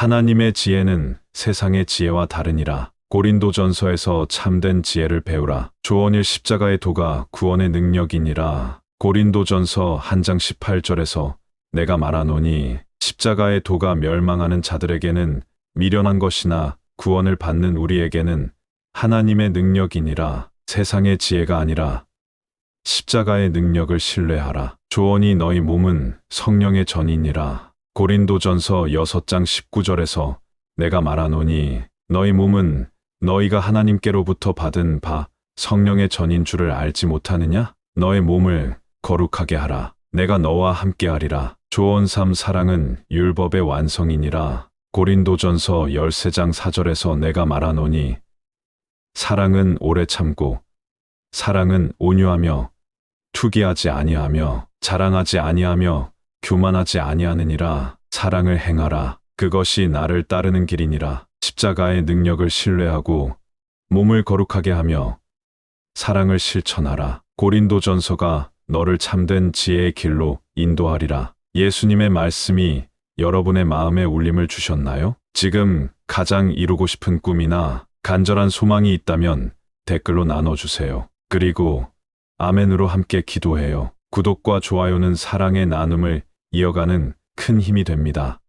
하나님의 지혜는 세상의 지혜와 다르니라. 고린도 전서에서 참된 지혜를 배우라. 조언일 십자가의 도가 구원의 능력이니라. 고린도 전서 한 장 18절에서 내가 말하노니 십자가의 도가 멸망하는 자들에게는 미련한 것이나 구원을 받는 우리에게는 하나님의 능력이니라. 세상의 지혜가 아니라 십자가의 능력을 신뢰하라. 조언이 너희 몸은 성령의 전이니라. 고린도전서 6장 19절에서 내가 말하노니 너희 몸은 너희가 하나님께로부터 받은 바 성령의 전인 줄을 알지 못하느냐? 너의 몸을 거룩하게 하라. 내가 너와 함께하리라. 조언 3 사랑은 율법의 완성이니라. 고린도전서 13장 4절에서 내가 말하노니 사랑은 오래 참고 사랑은 온유하며 투기하지 아니하며 자랑하지 아니하며 교만하지 아니하느니라 사랑을 행하라 그것이 나를 따르는 길이니라 십자가의 능력을 신뢰하고 몸을 거룩하게 하며 사랑을 실천하라 고린도 전서가 너를 참된 지혜의 길로 인도하리라 예수님의 말씀이 여러분의 마음에 울림을 주셨나요? 지금 가장 이루고 싶은 꿈이나 간절한 소망이 있다면 댓글로 나눠주세요. 그리고 아멘으로 함께 기도해요. 구독과 좋아요는 사랑의 나눔을 이어가는 큰 힘이 됩니다.